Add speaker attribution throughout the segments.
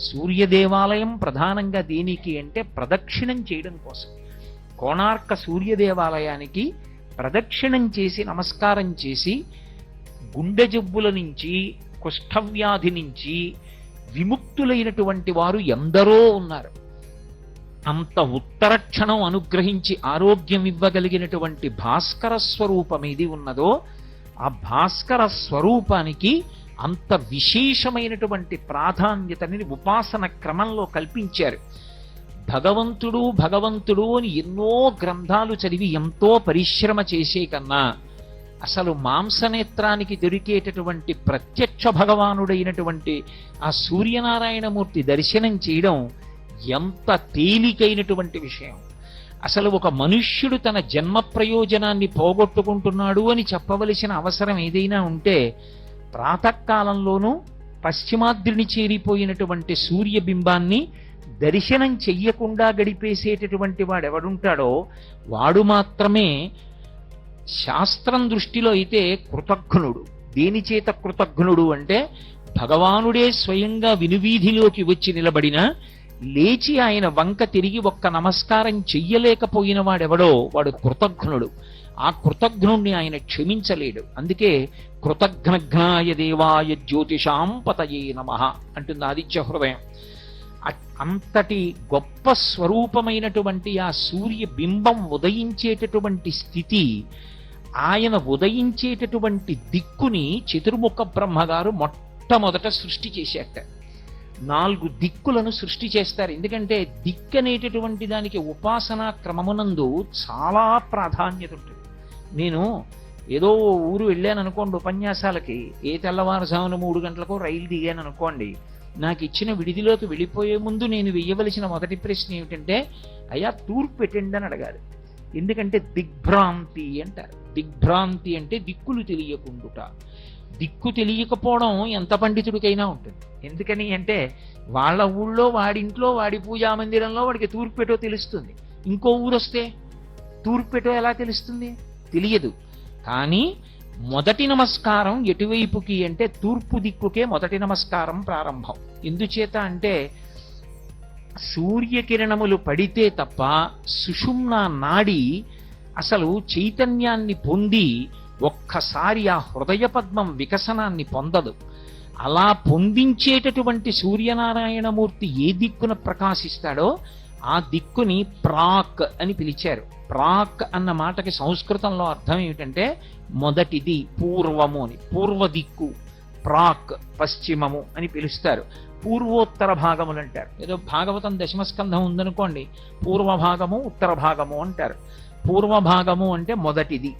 Speaker 1: సూర్య దేవాలయం ప్రధానంగా దేనికి అంటే ప్రదక్షిణం చేయడం కోసం. కోణార్క సూర్యదేవాలయానికి ప్రదక్షిణం చేసి నమస్కారం చేసి గుండె జబ్బుల నుంచి కుష్ఠవ్యాధి నుంచి విముక్తులైనటువంటి వారు ఎందరో ఉన్నారు. అంత ఉత్తర క్షణం అనుగ్రహించి ఆరోగ్యం ఇవ్వగలిగినటువంటి భాస్కర స్వరూపం ఏది ఉన్నదో ఆ భాస్కర స్వరూపానికి అంత విశేషమైనటువంటి ప్రాధాన్యతని ఉపాసన క్రమంలో కల్పించారు. భగవంతుడు భగవంతుడు అని ఎన్నో గ్రంథాలు చదివి ఎంతో పరిశ్రమ చేసే కన్నా అసలు మాంసనేత్రానికి దొరికేటటువంటి ప్రత్యక్ష భగవానుడైనటువంటి ఆ సూర్యనారాయణమూర్తి దర్శనం చేయడం ఎంత తేలికైనటువంటి విషయం. అసలు ఒక మనుష్యుడు తన జన్మ ప్రయోజనాన్ని పోగొట్టుకుంటున్నాడు అని చెప్పవలసిన అవసరం ఏదైనా ఉంటే ప్రాతకాలంలోనూ పశ్చిమాద్రిని చేరిపోయినటువంటి సూర్యబింబాన్ని దర్శనం చెయ్యకుండా గడిపేసేటటువంటి వాడెవడుంటాడో వాడు మాత్రమే శాస్త్రం దృష్టిలో అయితే కృతఘ్నుడు దేని చేత అంటే భగవానుడే స్వయంగా వినువీధిలోకి వచ్చి నిలబడిన లేచి ఆయన వంక తిరిగి ఒక్క నమస్కారం చెయ్యలేకపోయిన వాడెవడో వాడు కృతఘ్నుడు ఆ కృతజ్ఞుణ్ణి ఆయన క్షమించలేడు. అందుకే కృతజ్ఞఘ్నాయ దేవాయ జ్యోతిషాం పతయే నమ అంటుంది ఆదిత్య హృదయం. అంతటి గొప్ప స్వరూపమైనటువంటి ఆ సూర్య బింబం ఉదయించేటటువంటి స్థితి ఆయన ఉదయించేటటువంటి దిక్కుని చతుర్ముఖ బ్రహ్మగారు మొట్టమొదట సృష్టి చేశాట నాలుగు దిక్కులను సృష్టి చేస్తారు. ఎందుకంటే దిక్కు అనేటటువంటి దానికి ఉపాసనా క్రమమునందు చాలా ప్రాధాన్యత ఉంటుంది. నేను ఏదో ఊరు వెళ్ళాను అనుకోండి ఉపన్యాసాలకి. ఏ తెల్లవారుజామున మూడు గంటలకు రైలు దిగాను అనుకోండి నాకు ఇచ్చిన విడిదిలోకి వెళ్ళిపోయే ముందు నేను వెయ్యవలసిన మొదటి ప్రశ్న ఏమిటంటే అయ్యా తూర్పు పెట్టండి అని అడగాలి ఎందుకంటే దిగ్భ్రాంతి అంటారు. దిగ్భ్రాంతి అంటే దిక్కులు తెలియకుండుట. దిక్కు తెలియకపోవడం ఎంత పండితుడికైనా ఉంటుంది. ఎందుకని అంటే వాళ్ళ ఊళ్ళో వాడింట్లో వాడి పూజా మందిరంలో వాడికి తూర్పెటో తెలుస్తుంది. ఇంకో ఊరు వస్తే తూర్పెటో ఎలా తెలుస్తుంది? తెలియదు. కానీ మొదటి నమస్కారం ఎటువైపుకి అంటే తూర్పు దిక్కుకే మొదటి నమస్కారం ప్రారంభం. ఎందుచేత అంటే సూర్యకిరణములు పడితే తప్ప సుషుమ్న నాడి అసలు చైతన్యాన్ని పొంది ఒక్కసారి ఆ హృదయ పద్మం వికసనాన్ని పొందదు. అలా పొందించేటటువంటి సూర్యనారాయణమూర్తి ఏ దిక్కున ప్రకాశిస్తాడో ఆ దిక్కుని ప్రాక్ అని పిలిచారు. ప్రాక్ అన్న మాటకి సంస్కృతంలో అర్థం ఏమిటంటే మొదటిది పూర్వము అని పూర్వ దిక్కు ప్రాక్ పశ్చిమము అని పిలుస్తారు. పూర్వోత్తర భాగములు అంటారు. ఏదో భాగవతం దశమస్కంధం ఉందనుకోండి పూర్వ భాగము ఉత్తర భాగము అంటారు. పూర్వ భాగము అంటే మొదటిది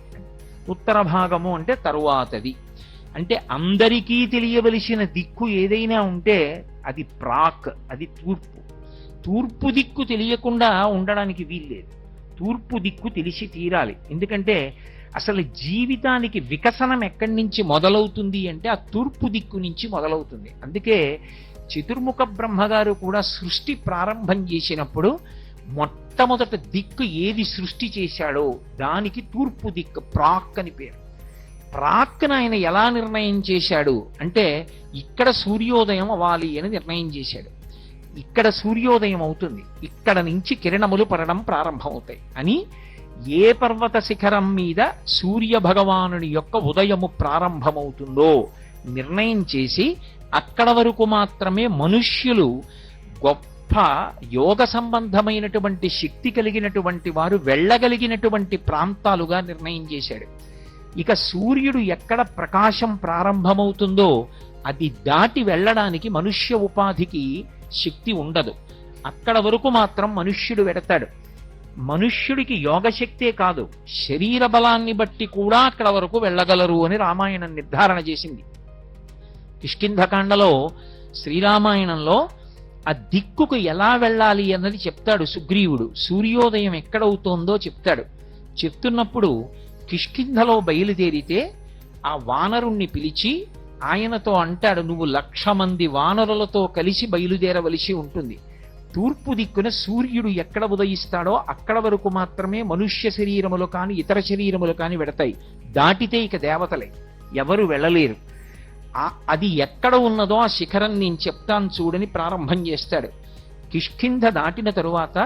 Speaker 1: ఉత్తర భాగము అంటే తరువాతది. అంటే అందరికీ తెలియవలసిన దిక్కు ఏదైనా ఉంటే అది ప్రాక్ అది తూర్పు. తూర్పు దిక్కు తెలియకుండా ఉండడానికి వీల్లేదు తూర్పు దిక్కు తెలిసి తీరాలి. ఎందుకంటే అసలు జీవితానికి వికసనం ఎక్కడి నుంచి మొదలవుతుంది అంటే ఆ తూర్పు దిక్కు నుంచి మొదలవుతుంది. అందుకే చతుర్ముఖ బ్రహ్మగారు కూడా సృష్టి ప్రారంభం చేసినప్పుడు మొట్టమొదట దిక్కు ఏది సృష్టి చేశాడో దానికి తూర్పు దిక్కు ప్రాక్ అని పేరు. ప్రాక్ను ఆయన ఎలా నిర్ణయం చేశాడు అంటే ఇక్కడ సూర్యోదయం అవ్వాలి అని నిర్ణయం చేశాడు. ఇక్కడ సూర్యోదయం అవుతుంది. ఇక్కడ నుంచి కిరణములు పడడం ప్రారంభమవుతాయి. అని ఏ పర్వత శిఖరం మీద సూర్య భగవానుని యొక్క ఉదయము ప్రారంభమవుతుందో నిర్ణయం చేసి అక్కడ వరకు మాత్రమే మనుష్యులు గొప్ప యోగ సంబంధమైనటువంటి శక్తి కలిగినటువంటి వారు వెళ్ళగలిగినటువంటి ప్రాంతాలుగా నిర్ణయం చేశాడు. ఇక సూర్యుడు ఎక్కడ ప్రకాశం ప్రారంభమవుతుందో అది దాటి వెళ్ళడానికి మనుష్య ఉపాధికి శక్తి ఉండదు. అక్కడ వరకు మాత్రం మనుష్యుడు వెడతాడు. మనుష్యుడికి యోగశక్తే కాదు శరీర బలాన్ని బట్టి కూడా అక్కడ వరకు వెళ్ళగలరు అని రామాయణం నిర్ధారణ చేసింది. కిష్కింధకాండలో శ్రీరామాయణంలో ఆ దిక్కుకు ఎలా వెళ్ళాలి అన్నది చెప్తాడు సుగ్రీవుడు. సూర్యోదయం ఎక్కడవుతోందో చెప్తాడు. చెప్తున్నప్పుడు కిష్కింధలో బయలుదేరితే ఆ వానరుణ్ణి పిలిచి ఆయనతో అంటాడు నువ్వు లక్ష మంది వానరులతో కలిసి బయలుదేరవలసి ఉంటుంది. తూర్పు దిక్కున సూర్యుడు ఎక్కడ ఉదయిస్తాడో అక్కడ వరకు మాత్రమే మనుష్య శరీరములు కాని ఇతర శరీరములు కాని వెడతాయి. దాటితే ఇక దేవతలే. ఎవరు వెళ్ళలేరు. అది ఎక్కడ ఉన్నదో ఆ శిఖరం నేను చెప్తాను చూడని ప్రారంభం చేస్తాడు. కిష్కింధ దాటిన తరువాత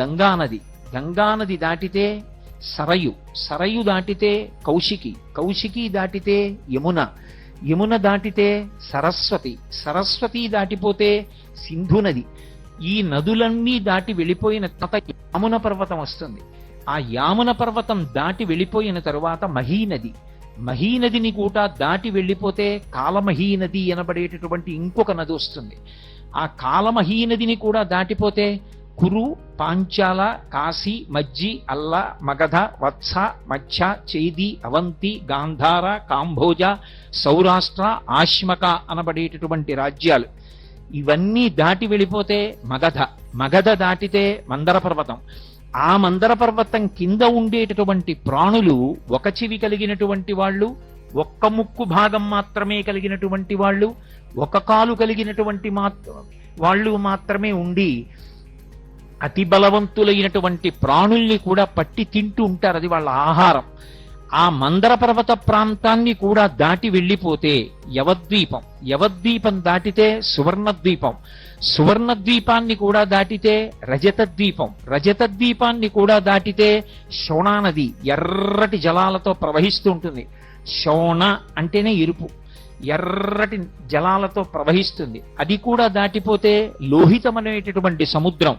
Speaker 1: గంగానది గంగానది దాటితే సరయు. సరయు దాటితే కౌశికి. కౌశికి దాటితే యమున. యమున దాటితే సరస్వతి సరస్వతి దాటిపోతే సింధు నది ఈ నదులన్నీ దాటి వెళ్ళిపోయిన తత యామున పర్వతం వస్తుంది. ఆ యామున పర్వతం దాటి వెళ్ళిపోయిన తరువాత మహీనది. మహీనదిని కూడా దాటి వెళ్ళిపోతే కాలమహీ నది అనబడేటటువంటి ఇంకొక నది వస్తుంది. ఆ కాలమహీనదిని కూడా దాటిపోతే కురు పాంచాల కాశీ మజ్జి అల్ల మగధ వత్స మచ్చ చేది అవంతి గాంధార కాంభోజ సౌరాష్ట్ర ఆశ్మక అనబడేటటువంటి రాజ్యాలు. ఇవన్నీ దాటి వెళ్ళిపోతే మగధ. మగధ దాటితే మందర పర్వతం ఆ మందర పర్వతం కింద ఉండేటటువంటి ప్రాణులు ఒక చెవి కలిగినటువంటి వాళ్ళు ఒక్క ముక్కు భాగం మాత్రమే కలిగినటువంటి వాళ్ళు ఒక కాలు కలిగినటువంటి మాత్ర వాళ్ళు మాత్రమే ఉండి అతి బలవంతులైనటువంటి ప్రాణుల్ని కూడా పట్టి తింటూ ఉంటారు. అది వాళ్ళ ఆహారం. ఆ మందర పర్వత ప్రాంతాన్ని కూడా దాటి వెళ్ళిపోతే యవద్వీపం. యవద్వీపం దాటితే సువర్ణద్వీపం. సువర్ణద్వీపాన్ని కూడా దాటితే రజత ద్వీపం రజత ద్వీపాన్ని కూడా దాటితే శోణా నది ఎర్రటి జలాలతో ప్రవహిస్తూ ఉంటుంది. శోణ అంటేనే ఎరుపు. ఎర్రటి జలాలతో ప్రవహిస్తుంది. అది కూడా దాటిపోతే లోహితమనేటటువంటి సముద్రం.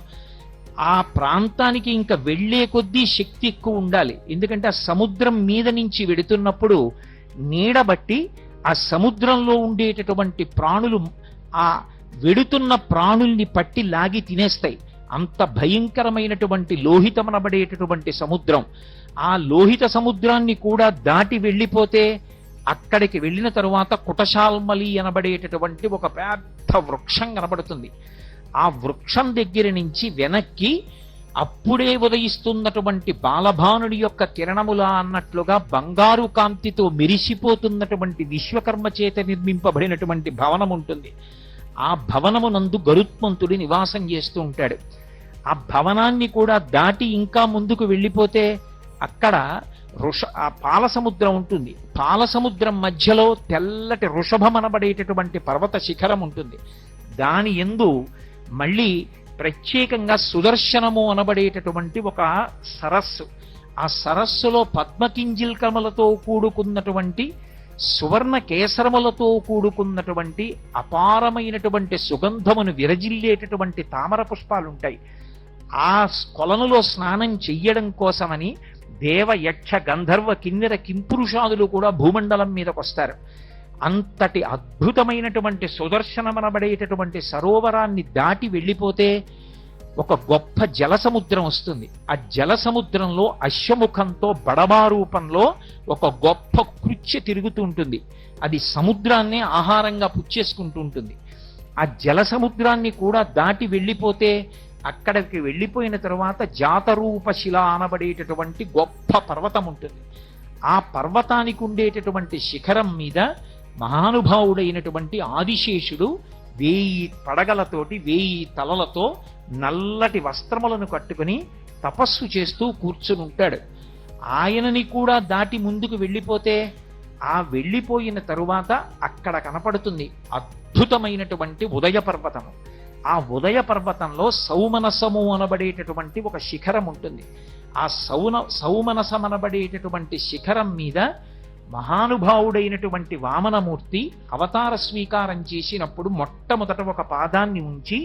Speaker 1: ఆ ప్రాంతానికి ఇంకా వెళ్ళే కొద్దీ శక్తి ఎక్కువ ఉండాలి. ఎందుకంటే ఆ సముద్రం మీద నుంచి వెడుతున్నప్పుడు నీడబట్టి ఆ సముద్రంలో ఉండేటటువంటి ప్రాణులు ఆ వెడుతున్న ప్రాణుల్ని పట్టి లాగి తినేస్తాయి. అంత భయంకరమైనటువంటి లోహితమనబడేటటువంటి సముద్రం. ఆ లోహిత సముద్రాన్ని కూడా దాటి వెళ్ళిపోతే అక్కడికి వెళ్ళిన తరువాత కుటశాల్మలి అనబడేటటువంటి ఒక పెద్ద వృక్షం కనబడుతుంది. ఆ వృక్షం దగ్గర నుంచి వెనక్కి అప్పుడే ఉదయిస్తున్నటువంటి బాలభానుడి యొక్క కిరణములా అన్నట్లుగా బంగారు కాంతితో మెరిసిపోతున్నటువంటి విశ్వకర్మ చేత నిర్మింపబడినటువంటి భవనం ఉంటుంది. ఆ భవనమునందు గరుత్మంతుడి నివాసం చేస్తూ ఉంటాడు. ఆ భవనాన్ని కూడా దాటి ఇంకా ముందుకు వెళ్ళిపోతే అక్కడ ఋష ఆ పాలసముద్రం ఉంటుంది. పాలసముద్రం మధ్యలో తెల్లటి వృషభమనబడేటటువంటి పర్వత శిఖరం ఉంటుంది. దాని ఎందు మళ్ళీ ప్రత్యేకంగా సుదర్శనము అనబడేటటువంటి ఒక సరస్సు. ఆ సరస్సులో పద్మకింజిల్కములతో కూడుకున్నటువంటి సువర్ణ కేసరములతో కూడుకున్నటువంటి అపారమైనటువంటి సుగంధమును విరజిల్లేటటువంటి తామర పుష్పాలుంటాయి. ఆ కొలనులో స్నానం చెయ్యడం కోసమని దేవ యక్ష గంధర్వ కిన్నెర కింపురుషాదులు కూడా భూమండలం మీదకొస్తారు. అంతటి అద్భుతమైనటువంటి సుదర్శనమనబడేటటువంటి సరోవరాన్ని దాటి వెళ్ళిపోతే ఒక గొప్ప జలసముద్రం వస్తుంది. ఆ జల సముద్రంలో అశ్వముఖంతో బడబా రూపంలో ఒక గొప్ప కృత్య తిరుగుతూ ఉంటుంది. అది సముద్రాన్ని ఆహారంగా పుచ్చేసుకుంటూ ఉంటుంది. ఆ జల సముద్రాన్ని కూడా దాటి వెళ్ళిపోతే అక్కడికి వెళ్ళిపోయిన తర్వాత జాతరూప శిల అనబడేటటువంటి గొప్ప పర్వతం ఉంటుంది. ఆ పర్వతానికి ఉండేటటువంటి శిఖరం మీద మహానుభావుడైనటువంటి ఆదిశేషుడు వేయి పడగలతోటి వేయి తలలతో నల్లటి వస్త్రములను కట్టుకుని తపస్సు చేస్తూ కూర్చుని ఉంటాడు ఆయనని కూడా దాటి ముందుకు వెళ్ళిపోతే ఆ వెళ్ళిపోయిన తరువాత అక్కడ కనపడుతుంది అద్భుతమైనటువంటి ఉదయ పర్వతము ఆ ఉదయ పర్వతంలో సౌమనసము అనబడేటటువంటి ఒక శిఖరం ఉంటుంది. ఆ సౌన సౌమనసమనబడేటటువంటి శిఖరం మీద మహానుభావుడైనటువంటి వామనమూర్తి అవతార స్వీకారం చేసినప్పుడు మొట్టమొదట ఒక పాదాన్ని ఉంచి